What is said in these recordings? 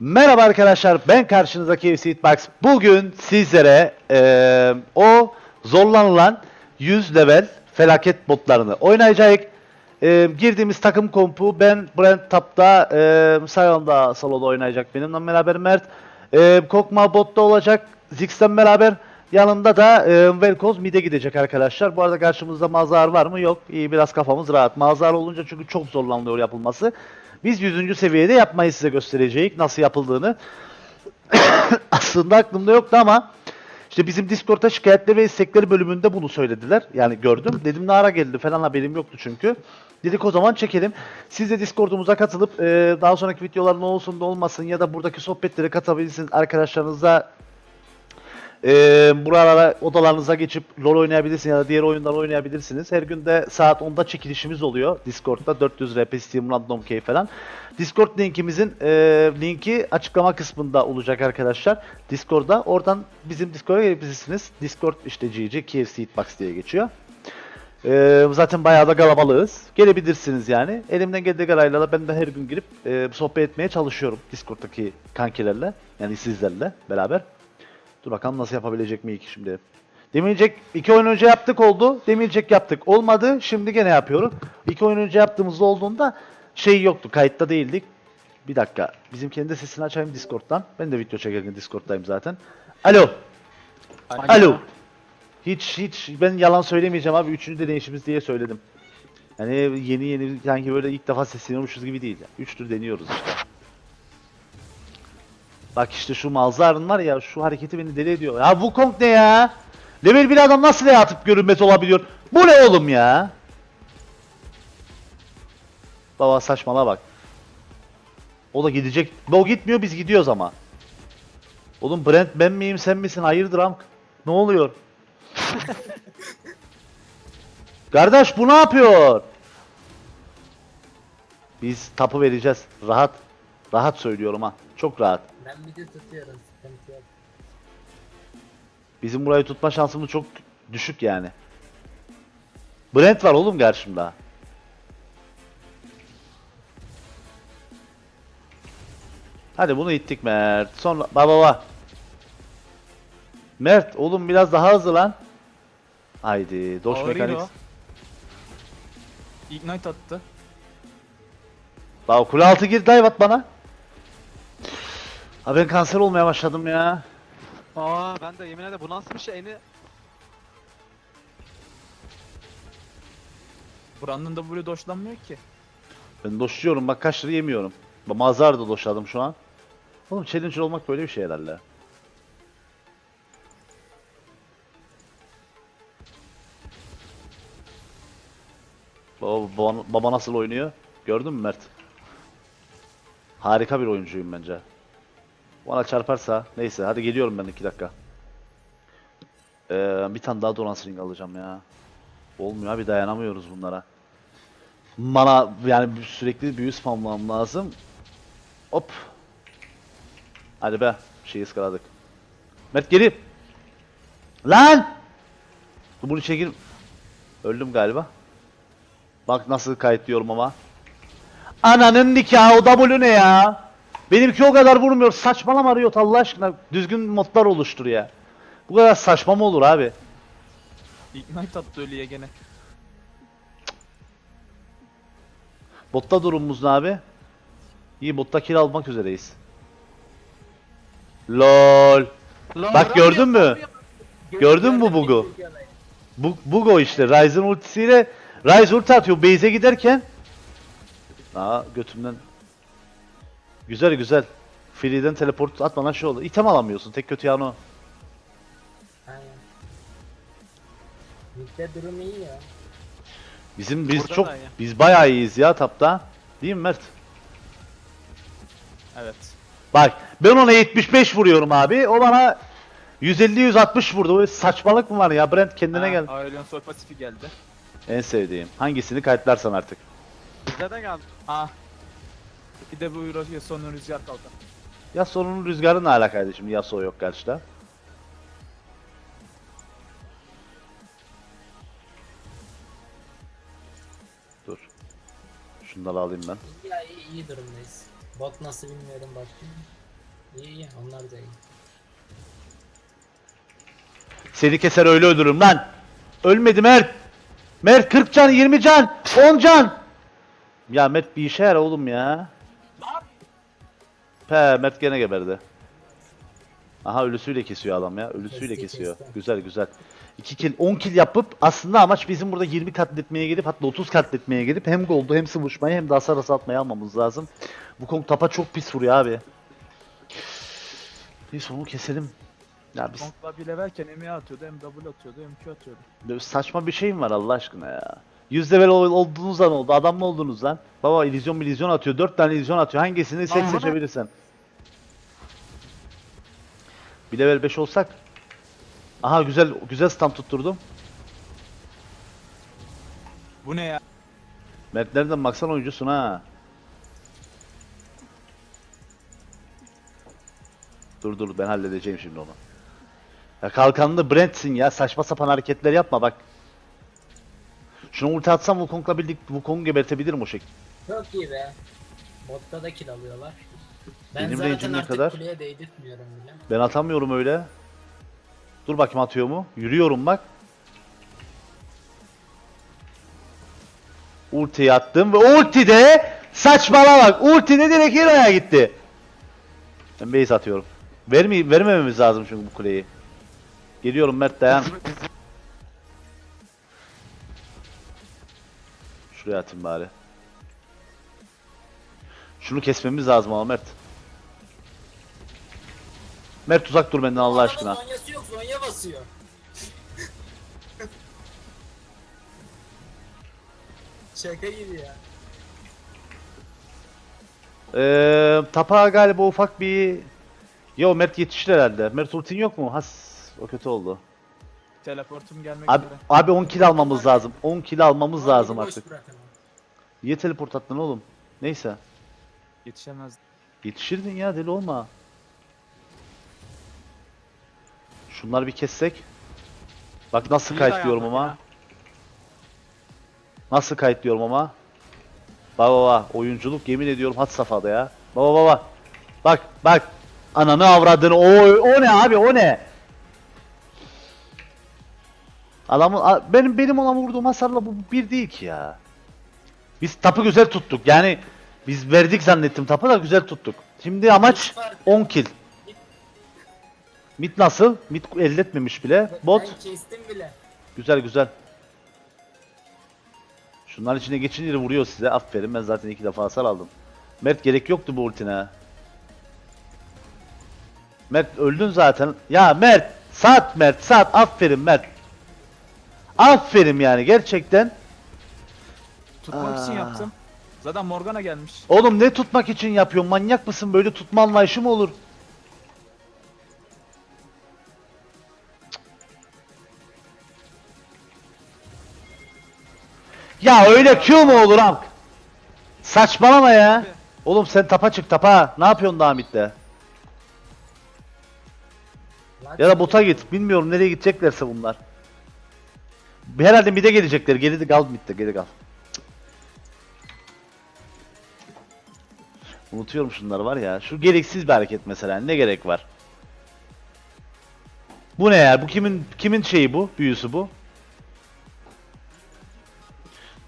Merhaba arkadaşlar ben karşınızdaki FC. Bugün sizlere eee, o zorlanılan 100 level felaket botlarını oynayacağız. Eee, girdiğimiz takım kompu ben Brent Tap'ta eee Sion'da soloda oynayacak benimle beraber Mert. Eee Kokma botta olacak Ziggs'ten beraber. Yanında da eee Velkoz mid'e gidecek arkadaşlar. Bu arada karşımızda Mazhar var mı? Yok. İyi biraz kafamız rahat. Mazhar olunca çünkü çok zorlanıyor yapılması. Biz 100. seviyede yapmayı size göstereceğiz. Nasıl yapıldığını. Aslında aklımda yoktu ama işte bizim Discord'da şikayetleri ve istekleri bölümünde bunu söylediler. Yani gördüm. Dedim ne ara geldi falan haberim yoktu çünkü. Dedik o zaman çekelim. Siz de Discord'umuza katılıp e, daha sonraki videolar ne olsun da olmasın ya da buradaki sohbetlere katabilirsiniz. Arkadaşlarınızla e, buralara odalarınıza geçip LoL oynayabilirsiniz ya da diğer oyunlar oynayabilirsiniz. Her gün de saat 10'da çekilişimiz oluyor Discord'da 400 RP Steam Random Key falan. Discord linkimizin e, linki açıklama kısmında olacak arkadaşlar. Discord'da. Oradan bizim Discord'a gelebilirsiniz. Discord işte GG KFC Hitbox diye geçiyor. E, zaten bayağı da kalabalığız. Gelebilirsiniz yani. Elimden geldiği kadarıyla da ben de her gün girip e, sohbet etmeye çalışıyorum Discord'daki kankilerle. Yani sizlerle beraber. Dur bakalım nasıl yapabilecek mi ilk şimdi. Demilecek iki oyun önce yaptık oldu. Demilecek yaptık. Olmadı. Şimdi gene yapıyorum. İki oyun önce yaptığımızda olduğunda şey yoktu. Kayıtta değildik. Bir dakika. Bizim kendi sesini açayım Discord'dan. Ben de video çekerken Discord'dayım zaten. Alo. Alo. Hiç hiç ben yalan söylemeyeceğim abi. Üçüncü deneyişimiz diye söyledim. Yani yeni yeni sanki böyle ilk defa sesleniyormuşuz gibi değil. Üçtür deniyoruz işte. Bak işte şu Malzar'ın var ya şu hareketi beni deli ediyor. Ya bu Kong ne ya? Level bir adam nasıl ya atıp görünmez olabiliyor? Bu ne oğlum ya? Baba saçmala bak. O da gidecek. O gitmiyor biz gidiyoruz ama. Oğlum Brent ben miyim sen misin? Hayırdır am? Ne oluyor? Kardeş bu ne yapıyor? Biz tapu vereceğiz. Rahat. Rahat söylüyorum ha. Çok rahat. Ben bir de tutuyorum sıkıntı yok. Bizim burayı tutma şansımız çok düşük yani. Brent var oğlum karşımda. Hadi bunu ittik Mert. Sonra baba baba. Mert oğlum biraz daha hızlı lan. Haydi Doş Ağır Mechanics. o. Ignite attı. Bak kule altı gir dive at bana. Ha ben kanser olmaya başladım ya. Aa ben de yemin ederim bu nasıl bir şey eni Buranın W doşlanmıyor ki. Ben doşluyorum bak kaç lira yemiyorum. Bak Mazhar da doşladım şu an. Oğlum challenger olmak böyle bir şey herhalde. Baba, baba, baba nasıl oynuyor? Gördün mü Mert? Harika bir oyuncuyum bence. Bana çarparsa neyse hadi geliyorum ben iki dakika. Ee, bir tane daha Donans Ring alacağım ya. Olmuyor abi dayanamıyoruz bunlara. Mana yani sürekli büyü spamlamam lazım. Hop. Hadi be. Şeyi ıskaladık. Mert geri. Lan! Bunu çekil. Öldüm galiba. Bak nasıl kayıtlıyorum ama. Ananın nikahı o W ne ya? Benimki o kadar vurmuyor. Saçmalama Riot Allah aşkına. Düzgün modlar oluştur ya. Bu kadar saçma mı olur abi? Ignite attı ölüye gene. Botta durumumuz ne abi? İyi botta kill almak üzereyiz. LOL. Bak gördün mü? Gördün mü bug'u? Bu bug o işte. Ryzen ultisiyle Ryze ulti atıyor base'e giderken. Aa götümden. Güzel güzel. Free'den teleport atmadan şey oldu. İtem alamıyorsun. Tek kötü yanı o. Aynen. Midde durum iyi ya. Bizim biz Burada çok da iyi. biz bayağı iyiyiz ya tapta. Değil mi Mert? Evet. Bak ben ona 75 vuruyorum abi. O bana 150-160 vurdu. Böyle saçmalık mı var ya? Brent kendine Ha, gel. Aurelion Sol pasifi geldi. En sevdiğim. Hangisini kayıtlarsan artık. bize de geldi. Ah. Bir de bu Euro sonu rüzgar kaldı. Yasuo'nun rüzgarı ne alakaydı şimdi? Yasuo yok karşıda. Dur. Şunları alayım ben. Ya iyi, iyi durumdayız. Bot nasıl bilmiyorum başka. İyi iyi onlar da iyi. Seni keser öyle öldürürüm lan. Ölmedi Mert. Mert 40 can 20 can 10 can. Ya Mert bir işe yara oğlum ya. Pe Mert gene geberdi. Aha ölüsüyle kesiyor adam ya. Ölüsüyle Kesti, kesiyor. kesti. Güzel güzel. 2 kill 10 kill yapıp aslında amaç bizim burada 20 katletmeye gelip hatta 30 katletmeye gelip hem goldu hem sıvışmayı hem de hasar azaltmayı almamız lazım. Bu Kong tapa çok pis vuruyor abi. Neyse onu keselim. Ya biz Konkla bir levelken M atıyordu hem W atıyordu hem Q atıyordu. Böyle saçma bir şey mi var Allah aşkına ya? 100 level ol- olduğunuz an oldu. Adam mı oldunuz lan? Baba illüzyon illüzyon atıyor. 4 tane illüzyon atıyor. Hangisini seç Lan seçebilirsen. Bir level 5 olsak. Aha güzel güzel stun tutturdum. Bu ne ya? Mert nereden baksan oyuncusun ha. Dur dur ben halledeceğim şimdi onu. Ya kalkanlı Brent'sin ya saçma sapan hareketler yapma bak. Şunu ulti atsam Wukong'la birlik Wukong'u gebertebilirim o şekilde. Çok iyi be. Botta da kill alıyorlar. Ben Benim zaten range'im ne artık kadar? kuleye değdirtmiyorum bile. Ben atamıyorum öyle. Dur bakayım atıyor mu? Yürüyorum bak. Ultiyi attım ve ulti de saçmalama bak. Ulti de direkt Hero'ya gitti. Ben base atıyorum. Vermi vermememiz lazım çünkü bu kuleyi. Geliyorum Mert dayan. Şuraya atayım bari. Şunu kesmemiz lazım ama Mert. Mert uzak dur benden Allah aşkına. Zonyası yok Zonya basıyor. Şaka gibi ya. Ee, tapa galiba ufak bir... Yo Mert yetişti herhalde. Mert ultin yok mu? Has o kötü oldu. Teleportum gelmek Abi, üzere. abi 10 kill almamız lazım. 10 kill almamız Ama lazım boş artık. bırakamam. Niye teleport attın oğlum? Neyse. Yetişemez. Yetişirdin ya deli olma. Şunları bir kessek. Bak nasıl İyi kayıtlıyorum dayandık ama. ya. Nasıl kayıtlıyorum ama. Bak baba oyunculuk yemin ediyorum had safhada ya. Baba baba. Bak bak. Ananı avradını. O, o ne abi o ne? Adamın a- benim benim ona vurduğum hasarla bu bir değil ki ya. Biz tapı güzel tuttuk. Yani biz verdik zannettim tapı da güzel tuttuk. Şimdi amaç 10 kill. Mid nasıl? Mid elde etmemiş bile. Bot Ben kestim bile. güzel güzel. Şunların içine geçince vuruyor size. Aferin ben zaten iki defa hasar aldım. Mert gerek yoktu bu ultine. Mert öldün zaten. Ya Mert sat Mert sat aferin Mert. Aferin yani gerçekten. Tutmak için Aa. yaptım. Zaten Morgana gelmiş. Oğlum ne tutmak için yapıyorsun? Manyak mısın? Böyle tutma anlayışı mı olur? Ya öyle Q mu olur am? Saçmalama ya. Oğlum sen tapa çık tapa. Ne yapıyorsun daha midde? Ya da bota git. Bilmiyorum nereye gideceklerse bunlar. Herhalde mid'e gelecekler. Geri kal mid'de geri kal. Unutuyorum şunları var ya. Şu gereksiz bir hareket mesela. Ne gerek var? Bu ne ya? Bu kimin kimin şeyi bu? Büyüsü bu.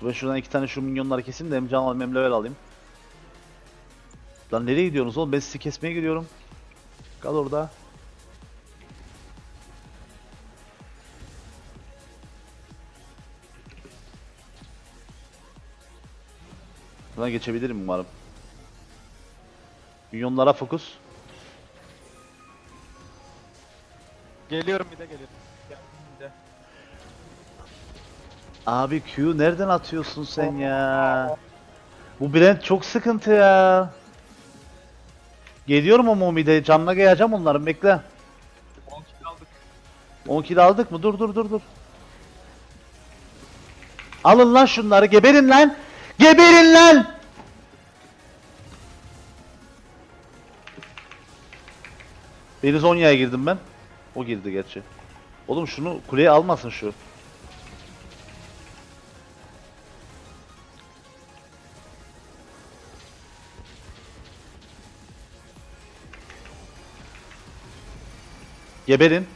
Dur Ben şuradan iki tane şu minyonları keseyim de hem can alayım hem level alayım. Lan nereye gidiyorsunuz oğlum? Ben sizi kesmeye gidiyorum. Kal orada. Buradan geçebilirim umarım. Minyonlara fokus. Geliyorum bir de geliyorum. Geldim bir de. Abi Q nereden atıyorsun sen ya? Bu Brent çok sıkıntı ya. Geliyorum ama Umi'de canına gayacağım onların bekle. 10 kill aldık. 10 kill aldık mı? Dur dur dur dur. Alın lan şunları geberin lan. Geberin lan. Belizonya'ya girdim ben. O girdi gerçi. Oğlum şunu kuleye almasın şu. Geberin.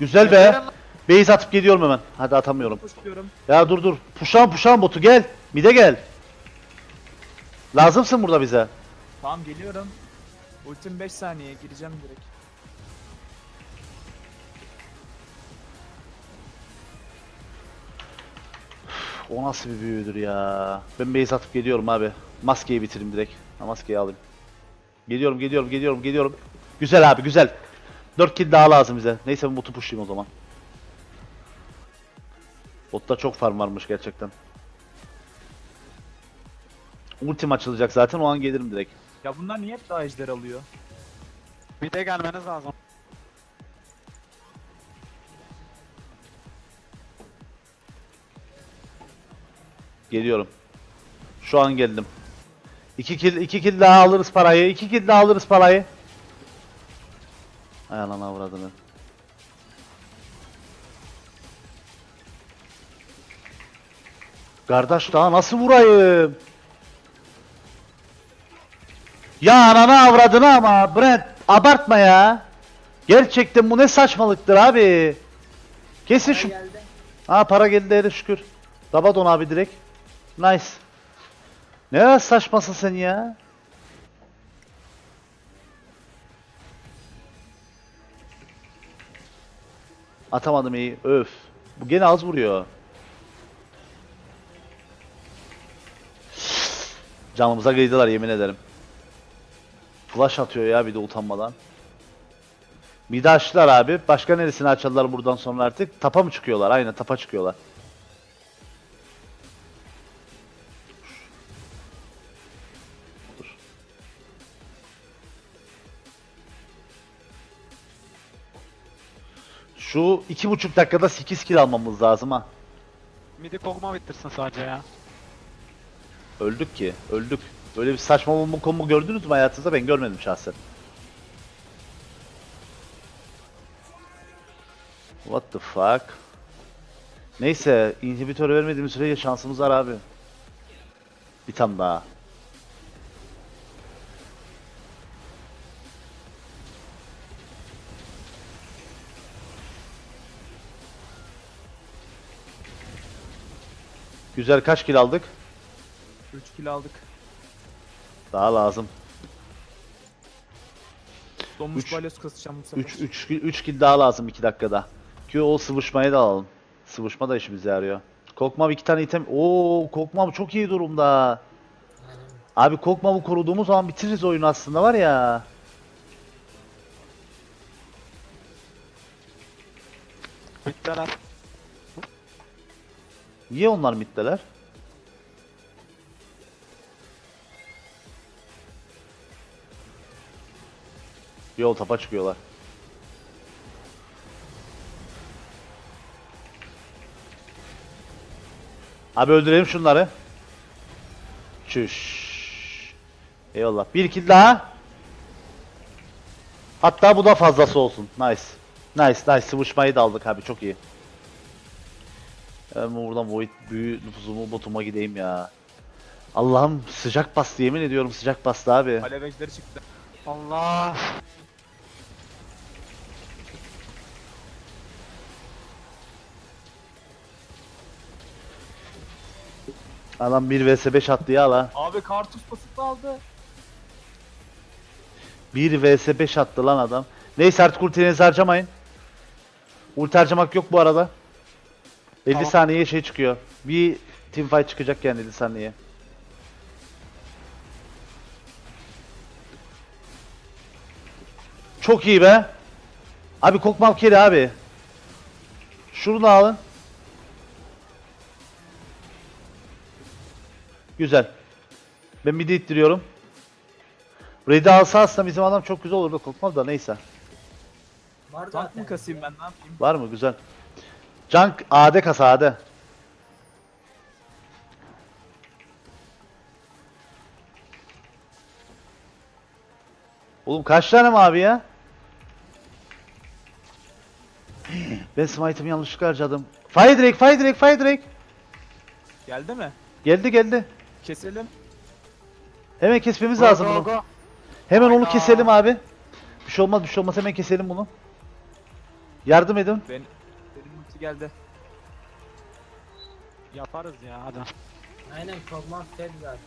Güzel be. Base atıp geliyorum hemen. Hadi atamıyorum. Koşuyorum. Ya dur dur. Puşan puşan botu gel. Mide gel. Lazımsın burada bize. Tamam geliyorum. Ultim 5 saniye gireceğim direkt. O nasıl bir büyüdür ya. Ben base atıp geliyorum abi. Maskeyi bitireyim direkt. Ha, maskeyi alayım. Geliyorum geliyorum geliyorum geliyorum. Güzel abi güzel. 4 kill daha lazım bize. Neyse ben botu pushlayayım o zaman. Botta çok farm varmış gerçekten. Ultim açılacak zaten o an gelirim direkt. Ya bunlar niye hep daha ejder alıyor? Mide gelmeniz lazım. Geliyorum. Şu an geldim. 2 kill 2 kill daha alırız parayı. 2 kill daha alırız parayı. Ay anana avradını. Kardeş daha nasıl vurayım? Ya anana avradını ama Brent abartma ya. Gerçekten bu ne saçmalıktır abi. Kesin şu. Ha para geldi şükür. Rabadon abi direkt. Nice. Ne saçmasın sen ya. Atamadım iyi. Öf. Bu gene az vuruyor. Canımıza kıydılar yemin ederim. Flash atıyor ya bir de utanmadan. Mide abi. Başka neresini açarlar buradan sonra artık? Tapa mı çıkıyorlar? Aynen tapa çıkıyorlar. Şu iki buçuk dakikada 8 kill almamız lazım ha. Midi kokma bitirsin sadece ya. Öldük ki. Öldük. Böyle bir saçma bomba combo gördünüz mü hayatınızda? Ben görmedim şahsen. What the fuck? Neyse, inhibitör vermediğimiz sürece şansımız var abi. Bir tam daha. Güzel kaç kill aldık? 3 kill aldık. Daha lazım. Donmuş Üç- balyoz kasacağım bu sefer. 3 3 3 kill daha lazım 2 dakikada. Ki o sıvışmayı da alalım. Sıvışma da işimize yarıyor. Kokmav iki tane item. Oo, Kokmav çok iyi durumda. Abi Kokmav'ı koruduğumuz zaman bitiririz oyunu aslında var ya. Bittiler. Niye onlar middeler? Yol tapa çıkıyorlar. Abi öldürelim şunları. Çüş. Eyvallah. Bir kill daha. Hatta bu da fazlası olsun. Nice. Nice nice. Sıvışmayı da aldık abi. Çok iyi. Ben buradan Void büyü nüfuzumu botuma gideyim ya. Allah'ım sıcak bastı yemin ediyorum sıcak bastı abi. Alev ejderi çıktı. Allah. Adam 1 vs 5 attı ya la. Abi kartuş basıp aldı. 1 vs 5 attı lan adam. Neyse artık ultilerinizi harcamayın. Ulti harcamak yok bu arada. 50 Tamam. saniyeye şey çıkıyor. Bir teamfight çıkacak yani 50 saniye. Çok iyi be. Abi kokmav keri abi. Şunu da alın. Güzel. Ben midi ittiriyorum. Red'i alsa aslında bizim adam çok güzel olurdu kokmav da neyse. Var Tank zaten. mı kasayım ben ne yapayım? Var mı? Güzel. Junk AD kasa AD. Oğlum kaç tane mi abi ya? Ben smite'ımı yanlışlıkla harcadım. Fire Drake, Fire Drake, Fire Drake. Geldi mi? Geldi geldi. Keselim. Hemen kesmemiz Go, lazım go, bunu. go. Hemen onu Hayda. keselim abi. Bir şey olmaz bir şey olmaz hemen keselim bunu. Yardım edin. Ben, ulti geldi. Yaparız ya hadi. Aynen Kog'Maw fed zaten.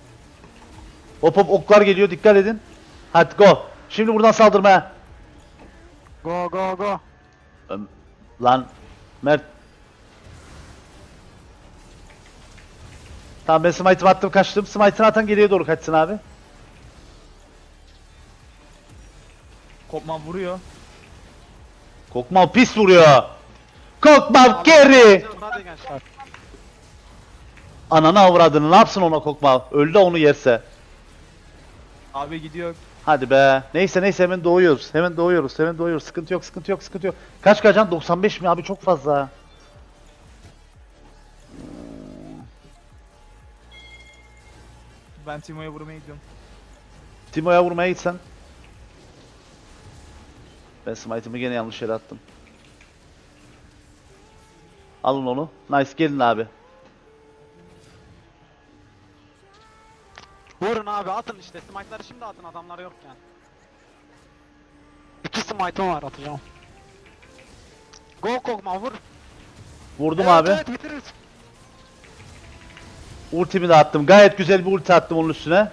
Hop hop oklar geliyor dikkat edin. Hadi go. Şimdi buradan saldırmaya. Go go go. Öm, Lan Mert. Tamam ben smite'ımı attım kaçtım. Smite'ını atan geriye doğru kaçsın abi. Kopman vuruyor. Kokmav pis vuruyor. Kokmav geri. Hadi gençler. Ananı avradını ne yapsın ona Kokmav? Öldü onu yerse. Abi gidiyor. Hadi be. Neyse neyse hemen doğuyoruz. Hemen doğuyoruz. Hemen doğuyoruz. Sıkıntı yok, sıkıntı yok, sıkıntı yok. Kaç kaçan? 95 mi abi? Çok fazla. Ben Timo'ya vurmaya gidiyorum. Timo'ya vurmaya gitsen. Ben smite'ımı gene yanlış yere attım. Alın onu. Nice gelin abi. Vurun abi atın işte. Smite'ları şimdi atın adamlar yokken. İki smite'ım var atacağım. Go Kogma vur. Vurdum evet, abi. Evet bitiririz. Ultimi de attım. Gayet güzel bir ulti attım onun üstüne.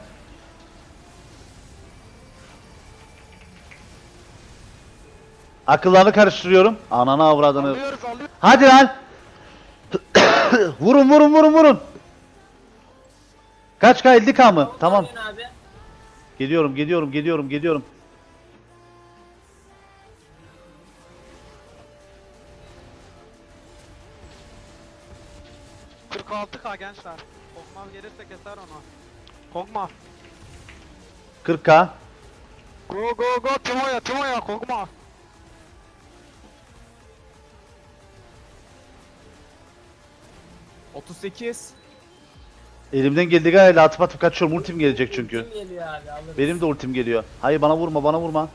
Akıllarını karıştırıyorum. Ananı avradını. Alıyoruz alıyoruz. Hadi lan. vurun vurun vurun vurun. Kaç K 50 K mı? Tamam. Abi. Geliyorum geliyorum geliyorum geliyorum. Kırk 46k gençler. Kogma gelirse keser onu. Kogma. 40k. Go go go Timo'ya Timo'ya Kogma. 38. Elimden geldiği gayet atıp atıp kaçıyorum. Ultim gelecek çünkü. Kim geliyor abi alırız. Benim de ultim geliyor. Hayır bana vurma bana vurma.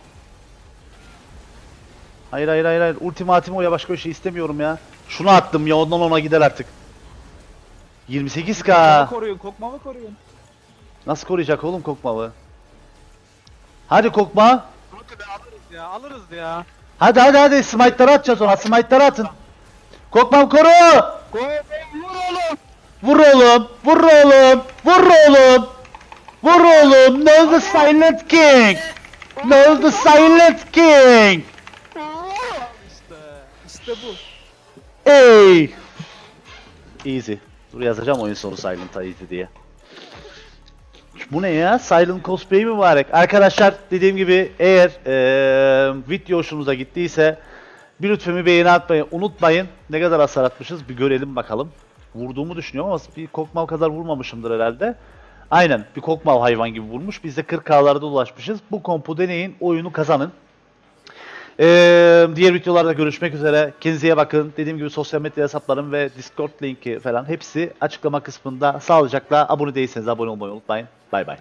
Hayır hayır hayır hayır. Ultimatim o ya başka bir şey istemiyorum ya. Şunu attım ya ondan ona gider artık. 28k. Kokmamı koruyun. Kokmamı koruyun. Nasıl koruyacak oğlum kokmavı? Hadi kokma. Hadi be alırız ya alırız ya. Hadi hadi hadi smite'ları atacağız ona. Smite'ları atın. Kokmam koru. Go go vur oğlum. Vur oğlum. Vur oğlum. Vur oğlum. No the Silent King. No the Silent King. İşte. İşte bu. Ey. Easy. Dur yazacağım oyun sonu Silent Easy diye. Bu ne ya? Silent cosplay mübarek. Arkadaşlar dediğim gibi eğer eee video hoşunuza gittiyse bir lütfen bir beğeni atmayı unutmayın. Ne kadar hasar atmışız bir görelim bakalım. Vurduğumu düşünüyorum ama bir kokmav kadar vurmamışımdır herhalde. Aynen bir kokmav hayvan gibi vurmuş. Biz de 40k'larda ulaşmışız. Bu kompu deneyin, oyunu kazanın. Ee, diğer videolarda görüşmek üzere. Kendinize bakın. Dediğim gibi sosyal medya hesaplarım ve Discord linki falan hepsi açıklama kısmında. Sağlıcakla abone değilseniz abone olmayı unutmayın. Bay bay.